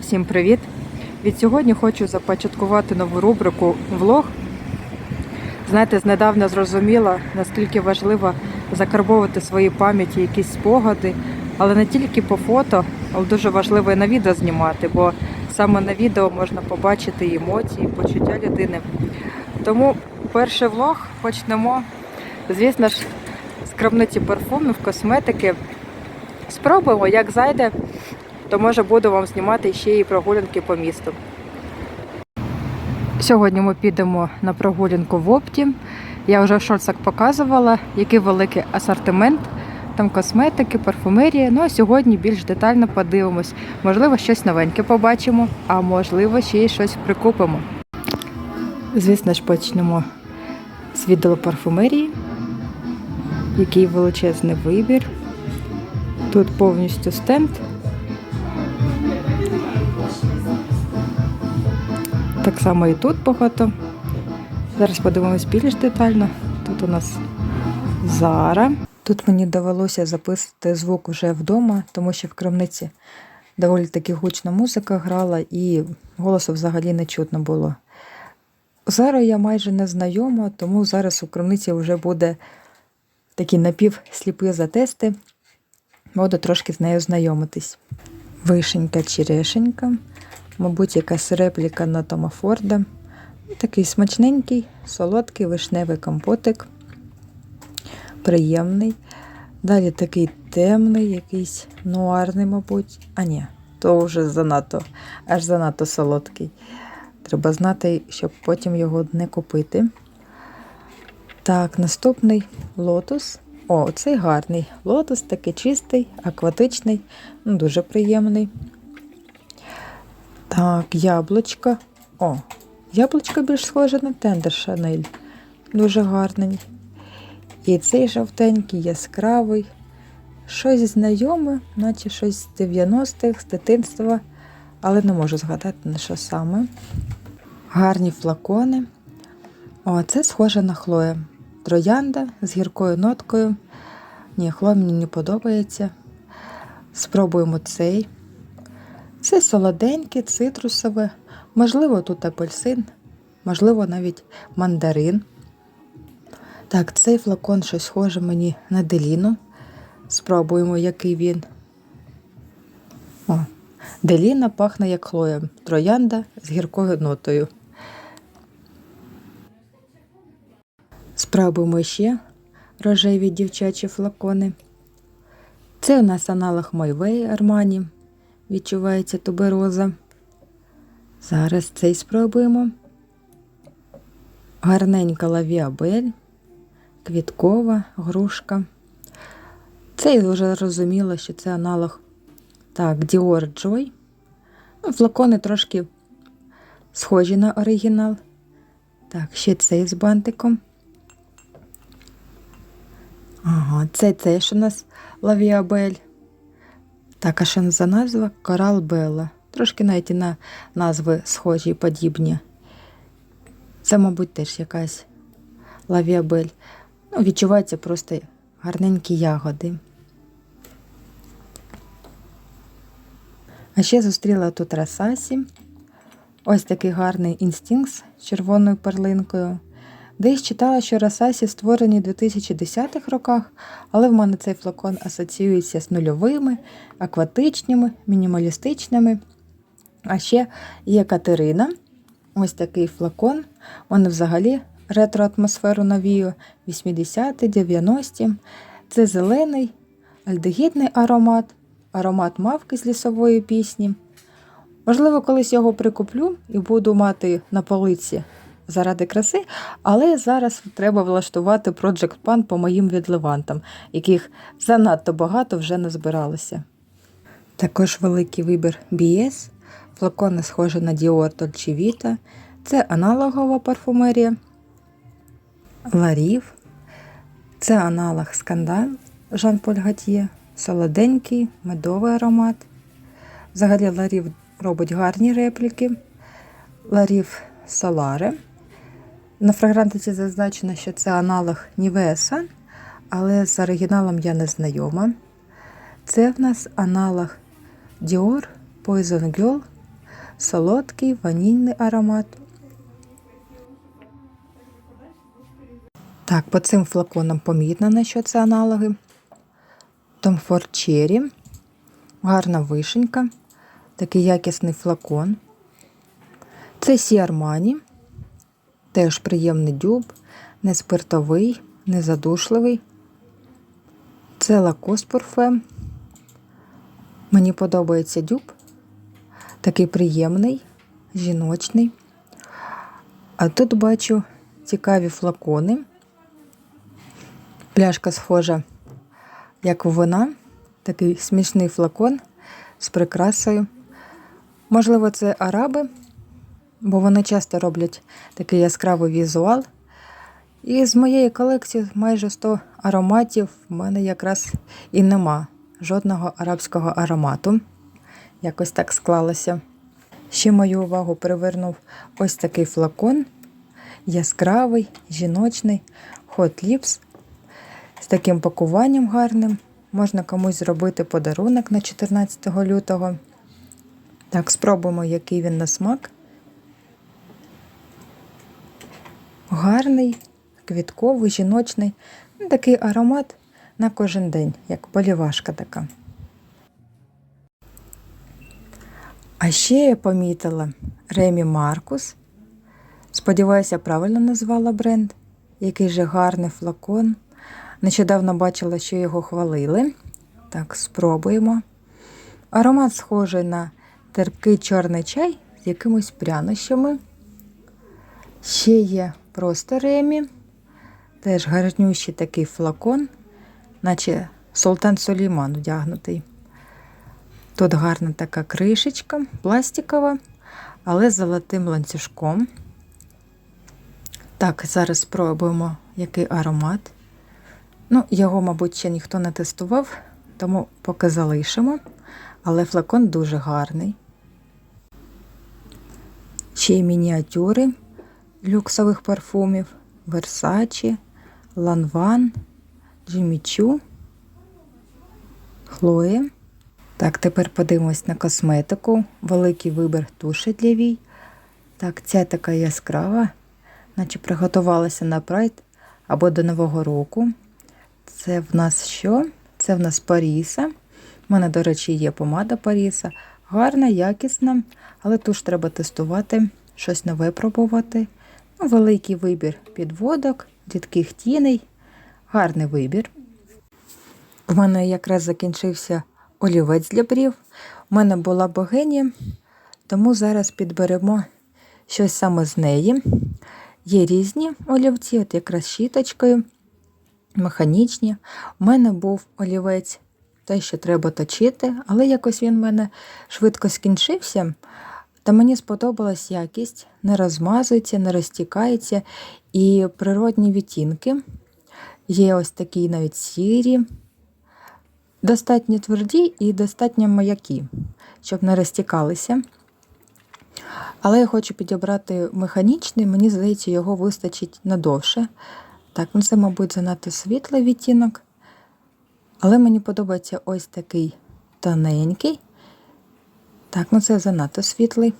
Всім привіт! Від сьогодні хочу започаткувати нову рубрику влог. Знаєте, знедавна зрозуміла, наскільки важливо закарбовувати в своїй пам'яті якісь спогади, але не тільки по фото, але дуже важливо і на відео знімати, бо саме на відео можна побачити і емоції, і почуття людини. Тому перший влог почнемо, звісно ж, з крамниці парфумів, косметики. Спробуємо, як зайде, то може буду вам знімати ще і прогулянки по місту. Сьогодні ми підемо на прогулянку в Опті. Я вже в шорцах показувала, який великий асортимент. Там косметики, парфумерія. Ну а сьогодні більш детально подивимось. Можливо, щось новеньке побачимо, а можливо, ще й щось прикупимо. Звісно ж, почнемо з відділу парфумерії, який величезний вибір. Тут повністю стенд. Так само і тут багато. Зараз подивимось більш детально. Тут у нас Зара. Тут мені довелося записати звук вже вдома, тому що в крамниці доволі таки гучна музика грала і голосу взагалі не чутно було. Зару я майже не знайома, тому зараз у крамниці вже буде такі напівсліпі затести. Буду трошки з нею знайомитись. Вишенька черешенька, мабуть, якась репліка на Тома Форда. Такий смачненький, солодкий вишневий компотик. Приємний. Далі такий темний, якийсь нуарний, мабуть. А ні, то вже занадто, аж занадто солодкий. Треба знати, щоб потім його не купити. Так, наступний лотос. О, цей гарний. Лотос такий чистий, акватичний, ну, дуже приємний. Так, яблучко. О, яблучко більш схоже на тендер Шанель. Дуже гарний. І цей жовтенький, яскравий. Щось знайоме, наче щось з 90-х, з дитинства, але не можу згадати на що саме. Гарні флакони. О, це схоже на Хлоя. Троянда з гіркою ноткою. Ні, Хлоя мені не подобається. Спробуємо цей. Це солоденьке, цитрусове, можливо, тут апельсин, можливо, навіть мандарин. Так, цей флакон щось схоже мені на деліну. Спробуємо, який він. О, деліна пахне як хлоя. Троянда з гіркою нотою. Спробуємо ще рожеві дівчачі флакони. Це у нас аналог Майвей Армані. Відчувається тубероза. Зараз цей спробуємо. Гарненька лавіабель, квіткова, грушка. Цей вже зрозуміло, що це аналог так, Dior Joy. Ну, флакони трошки схожі на оригінал. Так, ще цей з бантиком. Ага, це теж у нас лавіабель. Так, а що за назва? Корал Белла. Трошки навіть і на назви схожі і подібні. Це, мабуть, теж якась лавіабель. Ну, відчуваються просто гарненькі ягоди. А ще зустріла тут Расасі. Ось такий гарний інстинкт з червоною перлинкою. Десь читала, що Расасі створені в 2010-х роках, але в мене цей флакон асоціюється з нульовими, акватичними, мінімалістичними. А ще є Катерина. Ось такий флакон. Вони взагалі ретро-атмосферу навію 80-ті, 90-ті. Це зелений, альдегідний аромат, аромат мавки з лісової пісні. Можливо, колись його прикуплю і буду мати на полиці заради краси, але зараз треба влаштувати Project Pan по моїм відливантам, яких занадто багато вже назбиралося. Також великий вибір BS, флакони схожі на Dior Dolce Vita, це аналогова парфумерія, Ларів, це аналог Скандал Жан-Поль Гатьє, солоденький, медовий аромат. Взагалі Ларів робить гарні репліки. Ларів Соларе. На фрагрантиці зазначено, що це аналог Sun, але з оригіналом я не знайома. Це в нас аналог Dior Poison Girl, солодкий ванільний аромат. Так, по цим флаконам помітно, на що це аналоги. Tom Ford Cherry, гарна вишенька, такий якісний флакон. Це Сі Армані, теж приємний дюб, не спиртовий, не задушливий. Це Lacoste Parfum. Мені подобається дюб, такий приємний, жіночний. А тут бачу цікаві флакони. Пляшка схожа, як у вина, такий смішний флакон з прикрасою. Можливо, це араби, бо вони часто роблять такий яскравий візуал. І з моєї колекції майже 100 ароматів в мене якраз і нема жодного арабського аромату. Якось так склалося. Ще мою увагу привернув ось такий флакон. Яскравий, жіночний, Hot Lips з таким пакуванням гарним. Можна комусь зробити подарунок на 14 лютого. Так, спробуємо, який він на смак. Гарний, квітковий, жіночний. Ну, Такий аромат на кожен день, як полівашка така. А ще я помітила Ремі Маркус. Сподіваюся, правильно назвала бренд. Який же гарний флакон. Нещодавно бачила, що його хвалили. Так, спробуємо. Аромат схожий на терпкий чорний чай з якимось прянощами. Ще є просто ремі. Теж гарнющий такий флакон, наче Султан Сулейман вдягнутий. Тут гарна така кришечка, пластикова, але з золотим ланцюжком. Так, зараз спробуємо, який аромат. Ну, його, мабуть, ще ніхто не тестував, тому поки залишимо. Але флакон дуже гарний. Ще й мініатюри люксових парфумів Versace, Lanvin, Jimmy Choo. Так, тепер подивимось на косметику. Великий вибір туші для вій. Так, ця така яскрава, наче приготувалася на прайд або до Нового року. Це в нас що? Це в нас Паріса. У мене, до речі, є помада Паріса. Гарна, якісна, але туш треба тестувати, щось нове пробувати. Великий вибір підводок, рідких тіней. Гарний вибір. У мене якраз закінчився олівець для брів. У мене була богиня, тому зараз підберемо щось саме з неї. Є різні олівці, от якраз щіточкою, механічні. У мене був олівець, те, що треба точити, але якось він в мене швидко скінчився. Та мені сподобалась якість, не розмазується, не розтікається. І природні відтінки. Є ось такі навіть сірі, достатньо тверді і достатньо маякі, щоб не розтікалися. Але я хочу підібрати механічний, мені здається, його вистачить надовше. Так, ну це, мабуть, занадто світлий відтінок. Але мені подобається ось такий тоненький. Так, ну це занадто світлий.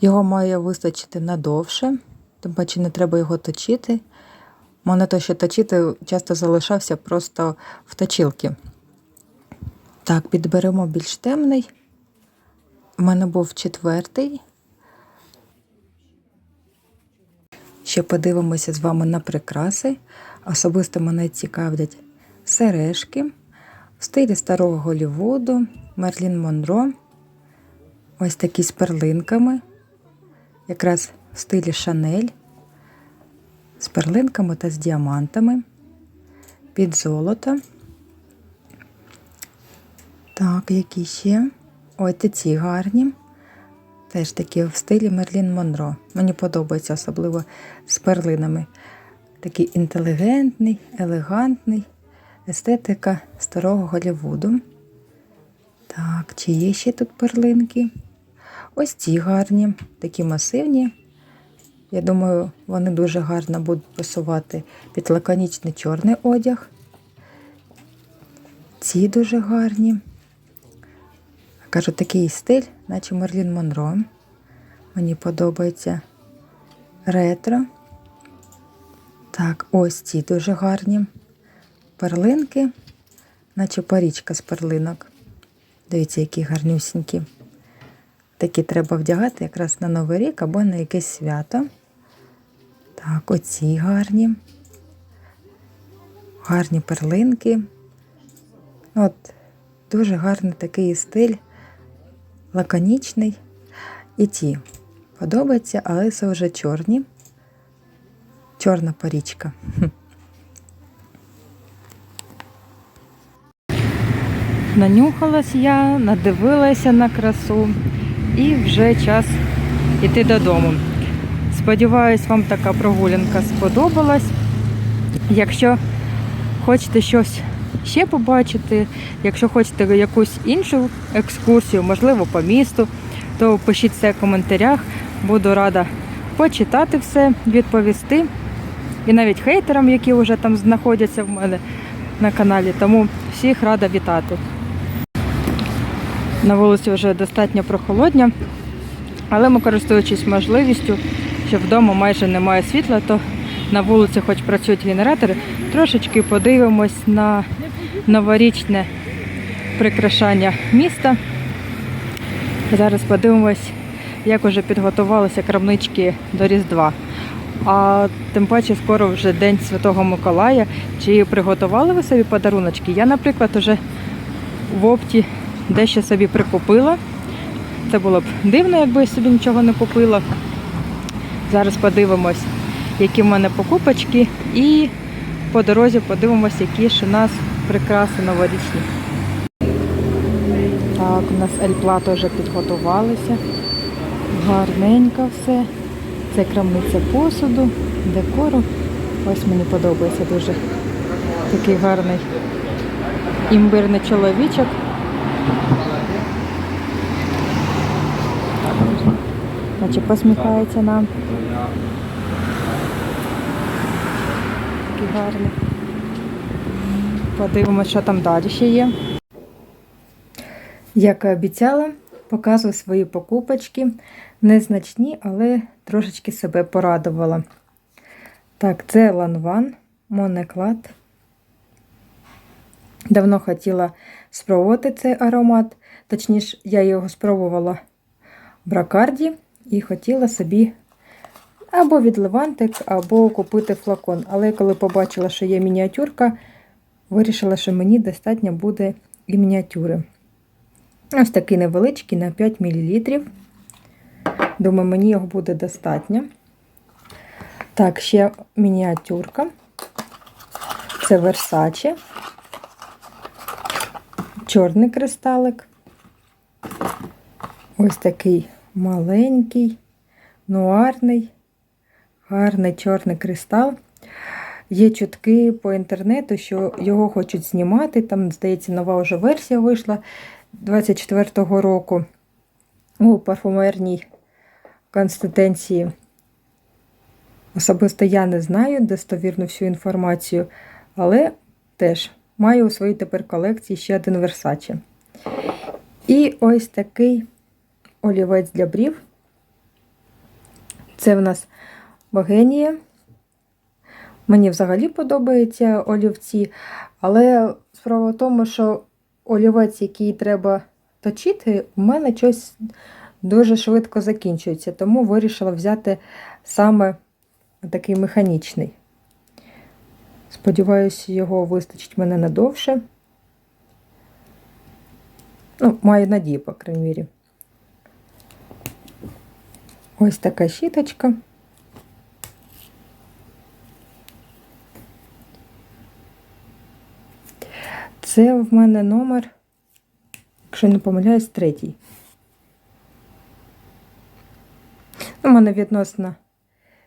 Його має вистачити надовше, тим паче не треба його точити. Мене то, що точити, часто залишався просто в точилки. Так, підберемо більш темний. У мене був четвертий. Ще подивимося з вами на прикраси. Особисто мене цікавлять сережки в стилі старого Голлівуду, Мерлін Монро. Ось такі з перлинками, якраз в стилі Шанель, з перлинками та з діамантами, під золото. Так, які ще? Ой, ці гарні. Теж такі в стилі Мерлін Монро. Мені подобається, особливо з перлинами. Такий інтелігентний, елегантний, естетика старого Голлівуду. Так, чи є ще тут перлинки? Ось ці гарні, такі масивні, Я думаю, вони дуже гарно будуть пасувати під лаконічний чорний одяг. Ці дуже гарні. Кажу, такий стиль, наче Мерлін Монро. Мені подобається ретро. Так, ось ці дуже гарні. Перлинки, наче парічка з перлинок. Дивіться, які гарнюсінькі. Такі треба вдягати якраз на Новий рік або на якесь свято. Так, оці гарні. Гарні перлинки. От, дуже гарний такий стиль, лаконічний. І ті подобаються, але це вже чорні. Чорна парічка. Нанюхалась я, надивилася на красу і вже час іти додому. Сподіваюсь, вам така прогулянка сподобалась. Якщо хочете щось ще побачити, якщо хочете якусь іншу екскурсію, можливо, по місту, то пишіть це в коментарях. Буду рада почитати все, відповісти. І навіть хейтерам, які вже там знаходяться в мене на каналі. Тому всіх рада вітати. На вулиці вже достатньо прохолодня, але ми користуючись можливістю, що вдома майже немає світла, то на вулиці, хоч працюють генератори, трошечки подивимось на новорічне прикрашання міста. Зараз подивимось, як уже підготувалися крамнички до Різдва. А тим паче скоро вже День Святого Миколая. Чи приготували ви собі подаруночки? Я, наприклад, уже в опті дещо собі прикупила. Це було б дивно, якби я собі нічого не купила. Зараз подивимось, які в мене покупочки, і по дорозі подивимось, які ж у нас прикраси новорічні. Так, у нас Ельплато вже підготувалися. Гарненько все. Це крамниця посуду, декору. Ось мені подобається дуже такий гарний імбирний чоловічок. Наче посміхається нам. Такий гарний. Подивимось, що там далі ще є. Як і обіцяла, показую свої покупочки. Незначні, але трошечки себе порадувала. Так, це ланван, монеклад. Давно хотіла спробувати цей аромат. Точніше, я його спробувала в бракарді і хотіла собі або від Левантик, або купити флакон. Але коли побачила, що є мініатюрка, вирішила, що мені достатньо буде і мініатюри. Ось такий невеличкий на 5 мл. Думаю, мені його буде достатньо. Так, ще мініатюрка. Це Versace. Чорний кристалик. Ось такий маленький, нуарний, гарний чорний кристал. Є чутки по інтернету, що його хочуть знімати. Там, здається, нова вже версія вийшла 24-го року у парфумерній конститенції. Особисто я не знаю достовірну всю інформацію, але теж маю у своїй тепер колекції ще один Versace. І ось такий олівець для брів. Це в нас Богенія. Мені взагалі подобаються олівці, але справа в тому, що олівець, який треба точити, у мене щось дуже швидко закінчується, тому вирішила взяти саме такий механічний. Сподіваюся, його вистачить мене надовше. Ну, маю надію, по крайній мірі. Ось така щіточка. Це в мене номер, якщо не помиляюсь, третій. У мене відносно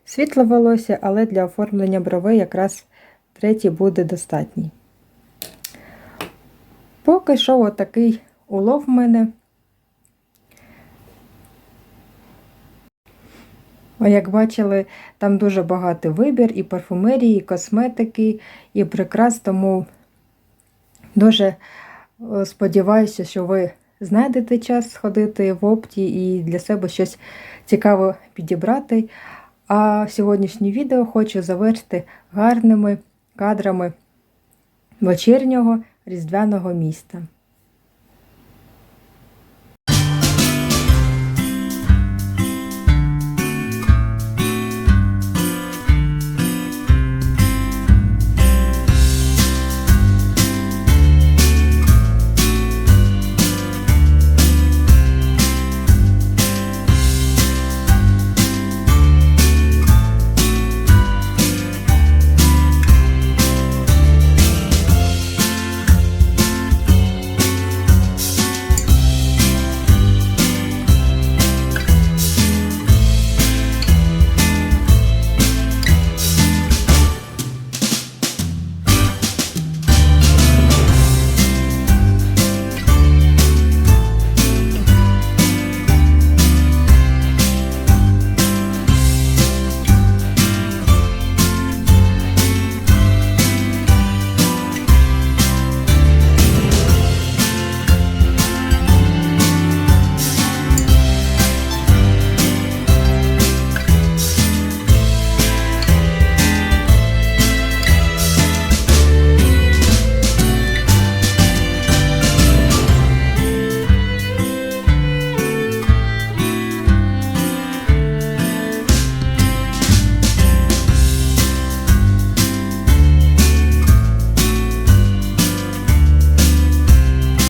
світле волосся, але для оформлення бровей якраз третій буде достатній. Поки що отакий улов в мене. Як бачили, там дуже багатий вибір і парфумерії, і косметики, і прикрас, тому дуже е, сподіваюся, що ви знайдете час сходити в опті і для себе щось цікаве підібрати. А сьогоднішнє відео хочу завершити гарними кадрами вечірнього різдвяного міста.